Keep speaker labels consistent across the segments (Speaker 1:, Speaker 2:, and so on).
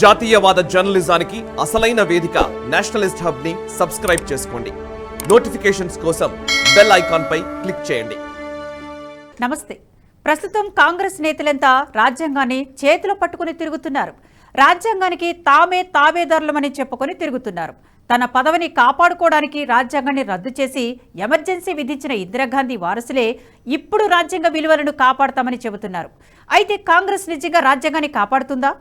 Speaker 1: జాతీయవాద జర్నలిజానికి అసలైన వేదిక నేషనలిస్ట్ హబ్ని సబ్స్క్రైబ్ చేసుకోండి. నోటిఫికేషన్స్ కోసం బెల్ ఐకాన్ పై క్లిక్ చేయండి.
Speaker 2: నమస్తే. ప్రస్తుతం కాంగ్రెస్ నేతలంతా రాజ్యాంగాన్ని చేతిలో పట్టుకుని తిరుగుతున్నారు. రాజ్యాంగానికి తామే తావేదారులమని చెప్పుకొని తిరుగుతున్నారు. తన పదవిని కాపాడుకోవడానికి రాజ్యాంగాన్ని రద్దు చేసి ఎమర్జెన్సీ విధించిన ఇందిరాగాంధీ వారసులే ఇప్పుడు రాజ్యాంగ విలువలను కాపాడతామని చెబుతున్నారు. అయితే కాంగ్రెస్ నిజంగా రాజ్యాంగాన్ని కాపాడుతుందా?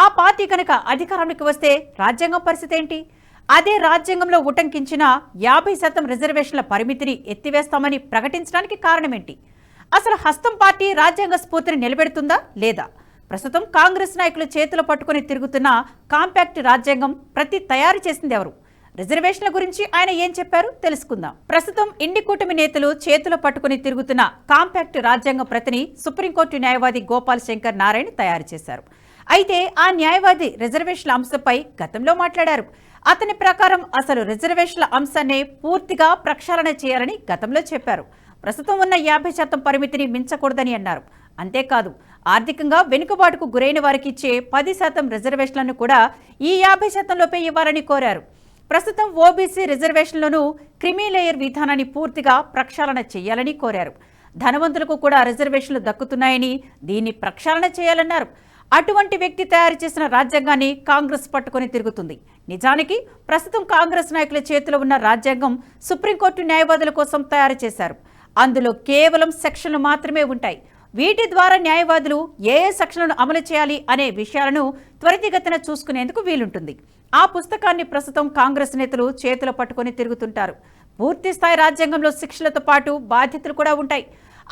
Speaker 2: ఆ పార్టీ కనుక అధికారానికి వస్తే రాజ్యాంగం పరిస్థితి ఏంటి? అదే రాజ్యాంగంలో ఉటంకించిన యాభై శాతం రిజర్వేషన్ల పరిమితిని ఎత్తివేస్తామని ప్రకటించడానికి కారణమేంటి? అసలు హస్తం పార్టీ రాజ్యాంగ స్ఫూర్తిని నిలబెడుతుందా లేదా? ప్రస్తుతం కాంగ్రెస్ నాయకులు చేతులు పట్టుకుని తిరుగుతున్న కాంపాక్ట్ రాజ్యాంగం ప్రతి తయారు చేసింది ఎవరు? రిజర్వేషన్ల గురించి ఆయన ఏం చెప్పారు తెలుసుకుందాం. ప్రస్తుతం ఇండి కూటమి నేతలు చేతులు పట్టుకుని తిరుగుతున్న కాంపాక్ట్ రాజ్యాంగ ప్రతిని సుప్రీంకోర్టు న్యాయవాది గోపాల్ శంకర్ నారాయణ తయారు చేశారు. అయితే ఆ న్యాయవాది రిజర్వేషన్ల అంశంపై గతంలో మాట్లాడారు. అతని ప్రకారం అసలు రిజర్వేషన్ల అంశాన్ని పూర్తిగా ప్రక్షాళన చేయాలని గతంలో చెప్పారు. ప్రస్తుతం ఉన్న యాభై శాతం పరిమితిని మించకూడదని అన్నారు. అంతేకాదు ఆర్థికంగా వెనుకబాటుకు గురైన వారికి ఇచ్చే పది శాతం రిజర్వేషన్లను కూడా ఈ యాభై శాతంలోపే ఇవ్వాలని కోరారు. ప్రస్తుతం ఓబీసీ రిజర్వేషన్లను క్రిమీలేయర్ విధానాన్ని పూర్తిగా ప్రక్షాళన చేయాలని కోరారు. ధనవంతులకు కూడా రిజర్వేషన్లు దక్కుతున్నాయని దీన్ని ప్రక్షాళన చేయాలన్నారు. అటువంటి వ్యక్తి తయారు చేసిన రాజ్యాంగాన్ని కాంగ్రెస్ పట్టుకొని తిరుగుతుంది. నిజానికి ప్రస్తుతం కాంగ్రెస్ నాయకుల చేతిలో ఉన్న రాజ్యాంగం సుప్రీంకోర్టు న్యాయవాదుల కోసం తయారు చేశారు. అందులో కేవలం సెక్షన్లు మాత్రమే ఉంటాయి. వీటి ద్వారా న్యాయవాదులు ఏ ఏ సెక్షన్లను అమలు చేయాలి అనే విషయాలను త్వరితగతిన చూసుకునేందుకు వీలుంటుంది. ఆ పుస్తకాన్ని ప్రస్తుతం కాంగ్రెస్ నేతలు చేతిలో పట్టుకొని తిరుగుతుంటారు. పూర్తి స్థాయి రాజ్యాంగంలో శిక్షలతో పాటు బాధ్యతలు కూడా ఉంటాయి.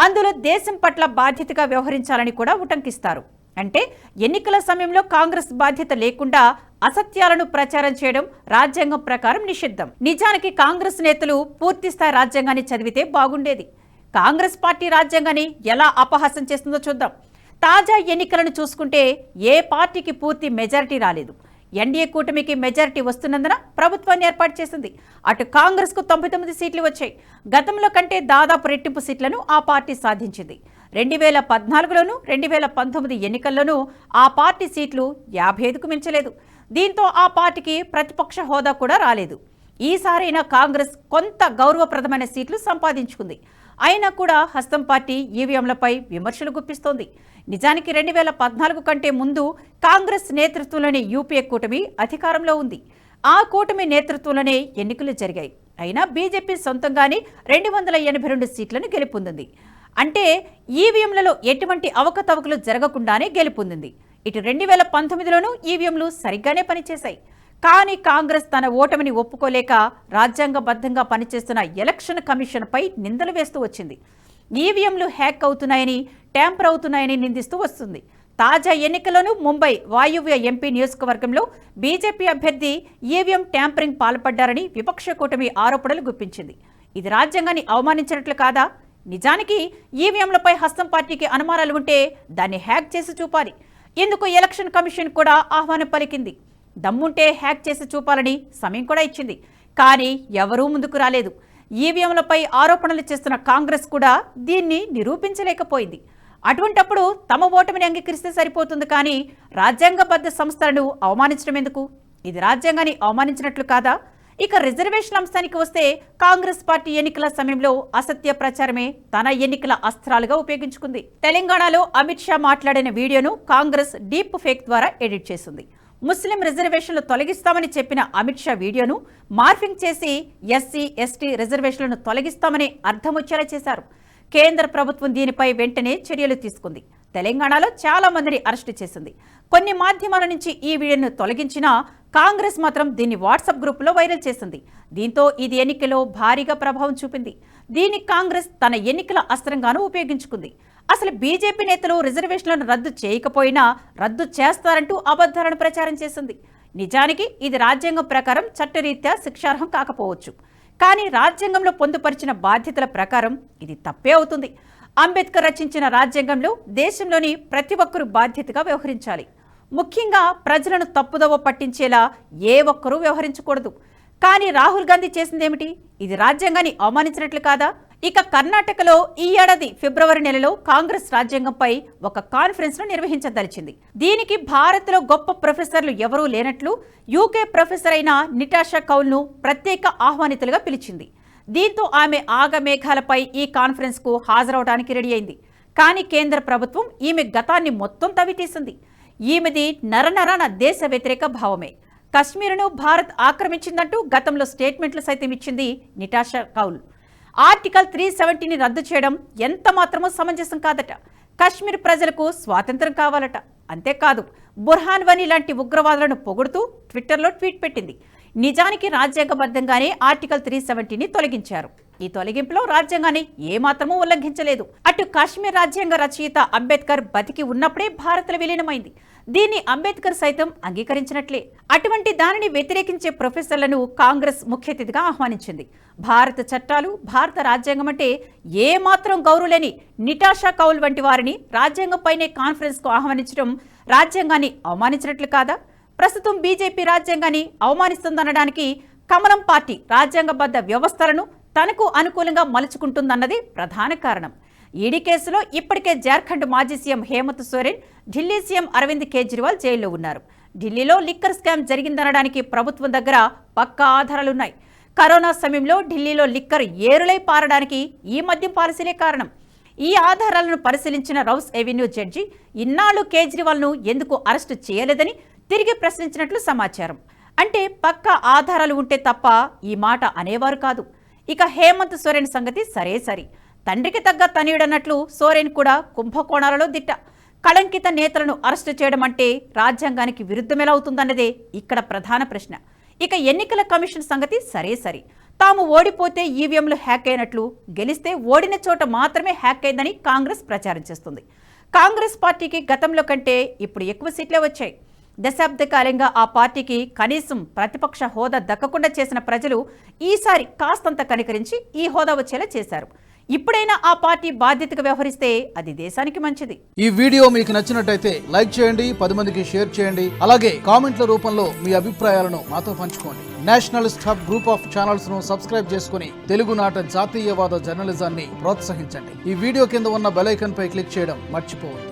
Speaker 2: అందులో దేశం పట్ల బాధ్యతగా వ్యవహరించాలని కూడా ఉటంకిస్తారు. అంటే ఎన్నికల సమయంలో కాంగ్రెస్ బాధ్యత లేకుండా అసత్యాలను ప్రచారం చేయడం రాజ్యాంగం ప్రకారం నిషిద్ధం. నిజానికి కాంగ్రెస్ నేతలు పూర్తిస్థాయి రాజ్యాంగాన్ని చదివితే బాగుండేది. కాంగ్రెస్ పార్టీ రాజ్యాంగాన్ని ఎలా అపహాసం చేస్తుందో చూద్దాం. తాజా ఎన్నికలను చూసుకుంటే ఏ పార్టీకి పూర్తి మెజారిటీ రాలేదు. ఎన్డీఏ కూటమికి మెజారిటీ వస్తున్నందున ప్రభుత్వాన్ని ఏర్పాటు చేసింది. అటు కాంగ్రెస్కు తొంభై తొమ్మిది సీట్లు వచ్చాయి. గతంలో కంటే దాదాపు రెట్టింపు సీట్లను ఆ పార్టీ సాధించింది. రెండు వేల పద్నాలుగులోను రెండు వేల పంతొమ్మిది ఎన్నికల్లోనూ ఆ పార్టీ సీట్లు యాభై ఐదుకు మించలేదు. దీంతో ఆ పార్టీకి ప్రతిపక్ష హోదా కూడా రాలేదు. ఈసారైనా కాంగ్రెస్ కొంత గౌరవప్రదమైన సీట్లు సంపాదించుకుంది. అయినా కూడా హస్తం పార్టీ ఈవీఎంలపై విమర్శలు గుప్పిస్తోంది. నిజానికి రెండు వేల పద్నాలుగు కంటే ముందు కాంగ్రెస్ నేతృత్వంలోని యూపీఏ కూటమి అధికారంలో ఉంది. ఆ కూటమి నేతృత్వంలోనే ఎన్నికలు జరిగాయి. అయినా బీజేపీ సొంతంగానే రెండు వందల ఎనభై రెండు సీట్లను గెలుపొందింది. అంటే ఈవీఎంలలో ఎటువంటి అవకతవకలు జరగకుండానే గెలుపొందింది ఇటు రెండు వేల పంతొమ్మిదిలోనూ ఈవీఎంలు సరిగ్గానే పనిచేశాయి. కానీ కాంగ్రెస్ తన ఓటమిని ఒప్పుకోలేక రాజ్యాంగబద్ధంగా పనిచేస్తున్న ఎలక్షన్ కమిషన్పై నిందలు వేస్తూ వచ్చింది. ఈవీఎంలు హ్యాక్ అవుతున్నాయని ట్యాంపర్ అవుతున్నాయని నిందిస్తూ వస్తుంది. తాజా ఎన్నికలను ముంబై వాయువ్య ఎంపీ నియోజకవర్గంలో బీజేపీ అభ్యర్థి ఈవీఎం ట్యాంపరింగ్ పాల్పడ్డారని విపక్ష కూటమి ఆరోపణలు గుప్పించింది. ఇది రాజ్యాంగాన్ని అవమానించినట్లు కాదా? నిజానికి ఈవీఎంలపై హస్తం పార్టీకి అనుమానాలు ఉంటే దాన్ని హ్యాక్ చేసి చూపాలి. ఇందుకు ఎలక్షన్ కమిషన్ కూడా ఆహ్వానం పలికింది? దమ్ముంటే హ్యాక్ చేసి చూపాలని సమయం కూడా ఇచ్చింది. కానీ ఎవరూ ముందుకు రాలేదు. ఈవీఎంలపై ఆరోపణలు చేస్తున్న కాంగ్రెస్ కూడా దీన్ని నిరూపించలేకపోయింది. అటువంటప్పుడు తమ ఓటమిని అంగీకరిస్తే సరిపోతుంది కానీ రాజ్యాంగబద్ధ సంస్థలను అవమానించడం ఎందుకు? ఇది రాజ్యాంగాన్ని అవమానించినట్లు కాదా? ఇక రిజర్వేషన్ అంశానికి వస్తే కాంగ్రెస్ పార్టీ ఎన్నికల సమయంలో అసత్య ప్రచారమే తన ఎన్నికల అస్త్రాలుగా ఉపయోగించుకుంది. తెలంగాణలో అమిత్ షా మాట్లాడిన వీడియోను కాంగ్రెస్ డీప్ ఫేక్ ద్వారా ఎడిట్ చేసింది. ముస్లిం రిజర్వేషన్లు తొలగిస్తామని చెప్పిన అమిత్ షా వీడియోను మార్ఫింగ్ చేసి ఎస్సీ ఎస్టీ రిజర్వేషన్లను తొలగిస్తామని అర్థం వచ్చేలా చేశారు. కేంద్ర ప్రభుత్వం దీనిపై వెంటనే చర్యలు తీసుకుంది. తెలంగాణలో చాలా మందిని అరెస్టు చేసింది. కొన్ని మాధ్యమాల నుంచి ఈ వీడియోను తొలగించినా కాంగ్రెస్ మాత్రం దీన్ని వాట్సాప్ గ్రూపులో వైరల్ చేసింది. దీంతో ఇది ఎన్నికలో భారీగా ప్రభావం చూపింది. దీన్ని కాంగ్రెస్ తన ఎన్నికల అస్త్రంగానూ ఉపయోగించుకుంది. అసలు బీజేపీ నేతలు రిజర్వేషన్లను రద్దు చేయకపోయినా రద్దు చేస్తారంటూ అబద్ధాలను ప్రచారం చేసింది. నిజానికి ఇది రాజ్యాంగం ప్రకారం చట్టరీత్యా శిక్షార్హం కాకపోవచ్చు. కానీ రాజ్యాంగంలో పొందుపరిచిన బాధ్యతల ప్రకారం ఇది తప్పే అవుతుంది. అంబేద్కర్ రచించిన రాజ్యాంగంలో దేశంలోని ప్రతి ఒక్కరూ బాధ్యతగా వ్యవహరించాలి. ముఖ్యంగా ప్రజలను తప్పుదవ పట్టించేలా ఏ ఒక్కరూ వ్యవహరించకూడదు. కానీ రాహుల్ గాంధీ చేసిందేమిటి? ఇది రాజ్యాంగాన్ని అవమానించినట్లు కాదా? ఇక కర్ణాటకలో ఈ ఏడాది ఫిబ్రవరి నెలలో కాంగ్రెస్ రాజ్యాంగంపై ఒక కాన్ఫరెన్స్ను నిర్వహించదలిచింది. దీనికి భారత్లో గొప్ప ప్రొఫెసర్లు ఎవరూ లేనట్లు యూకే ప్రొఫెసర్ అయిన నిటాషా కౌల్ను ప్రత్యేక ఆహ్వానితులుగా పిలిచింది. దీంతో ఆమె ఆగమేఘాలపై ఈ కాన్ఫరెన్స్కు హాజరవడానికి రెడీ అయింది. కానీ కేంద్ర ప్రభుత్వం ఈమె గతాన్ని మొత్తం తవ్వితీసింది. ఈమెది నరనరాన దేశ వ్యతిరేక భావమే. కశ్మీరును భారత్ ఆక్రమించిందంటూ గతంలో స్టేట్మెంట్లు సైతం ఇచ్చింది నిటాషా కౌల్. ఆర్టికల్ త్రీ సెవెంటీని రద్దు చేయడం ఎంత మాత్రమూ సమంజసం కాదట. కశ్మీర్ ప్రజలకు స్వాతంత్రం కావాలట. అంతేకాదు బుర్హాన్ వని లాంటి ఉగ్రవాదులను పొగుడుతూ ట్విట్టర్లో ట్వీట్ పెట్టింది. నిజానికి రాజ్యాంగబద్ధంగానే ఆర్టికల్ త్రీ సెవెంటీని తొలగించారు. ఈ తొలగింపులో రాజ్యాంగాన్ని ఏమాత్రమూ ఉల్లంఘించలేదు. అటు కాశ్మీర్ రాజ్యాంగ రచయిత అంబేద్కర్ బతికి ఉన్నప్పుడే భారత్లో విలీనమైంది. దీన్ని అంబేద్కర్ సైతం అంగీకరించినట్లే. అటువంటి దానిని వ్యతిరేకించే ప్రొఫెసర్లను కాంగ్రెస్ ముఖ్య అతిథిగా ఆహ్వానించింది. భారత చట్టాలు భారత రాజ్యాంగం అంటే ఏమాత్రం గౌరవలేని నిటాషా కౌల్ వంటి వారిని రాజ్యాంగంపైనే కాన్ఫరెన్స్కు ఆహ్వానించడం రాజ్యాంగాన్ని అవమానించినట్లు కాదా? ప్రస్తుతం బీజేపీ రాజ్యాంగాన్ని అవమానిస్తుందనడానికి కమలం పార్టీ రాజ్యాంగబద్ధ వ్యవస్థలను తనకు అనుకూలంగా మలుచుకుంటుందన్నది ప్రధాన కారణం. ఈడీ కేసులో ఇప్పటికే జార్ఖండ్ మాజీ సీఎం హేమంత్ సోరెన్ ఢిల్లీ సీఎం అరవింద్ కేజ్రీవాల్ జైల్లో ఉన్నారు. ఢిల్లీలో లిక్కర్ స్కామ్ జరిగిందనడానికి ప్రభుత్వం దగ్గర పక్కా ఆధారాలున్నాయి. కరోనా సమయంలో ఢిల్లీలో లిక్కర్ ఏరులై పారడానికి ఈ మద్యం పాలసీలే కారణం. ఈ ఆధారాలను పరిశీలించిన రౌస్ ఎవెన్యూ జడ్జి ఇన్నాళ్ళు కేజ్రీవాల్ను ఎందుకు అరెస్టు చేయలేదని తిరిగి ప్రశ్నించినట్లు సమాచారం. అంటే పక్క ఆధారాలు ఉంటే తప్ప ఈ మాట అనేవారు కాదు. ఇక హేమంత్ సోరెన్ సంగతి సరే సరి తండ్రికి తగ్గ తనయుడన్నట్లు సోరెన్ కూడా కుంభకోణాలలో దిట్ట. కళంకిత నేతలను అరెస్టు చేయడం అంటే రాజ్యాంగానికి విరుద్ధమెలా అవుతుందన్నదే ఇక్కడ ప్రధాన ప్రశ్న. ఇక ఎన్నికల కమిషన్ సంగతి సరే సరే. తాము ఓడిపోతే ఈవీఎంలు హ్యాక్ అయినట్లు గెలిస్తే ఓడిన చోట మాత్రమే హ్యాక్ అయిందని కాంగ్రెస్ ప్రచారం చేస్తుంది. కాంగ్రెస్ పార్టీకి గతంలో కంటే ఇప్పుడు ఎక్కువ సీట్లే వచ్చాయి. దశాబ్దకాలంగా ఆ పార్టీకి కనీసం ప్రతిపక్ష హోదా దక్కకుండా చేసిన ప్రజలు ఈసారి కాస్తంత కనికరించి ఈ హోదా వచ్చేలా చేశారు. ఇప్పుడైనా ఆ పార్టీ బాధ్యతగా వ్యవహరిస్తే అది దేశానికి మంచిది.
Speaker 3: ఈ వీడియో మీకు నచ్చినట్టయితే లైక్ చేయండి పది మందికి షేర్ చేయండి అలాగే కామెంట్ల రూపంలో మీ అభిప్రాయాలను మాతో పంచుకోండి. నేషనలిస్ట్ హబ్ గ్రూప్ ఆఫ్ ఛానల్స్ను సబ్స్క్రైబ్ చేసుకుని తెలుగునాట జాతీయవాద జర్నలిజాన్ని ప్రోత్సహించండి. ఈ వీడియో కింద ఉన్న బెలైకన్ పై క్లిక్ చేయడం మర్చిపోవద్దు.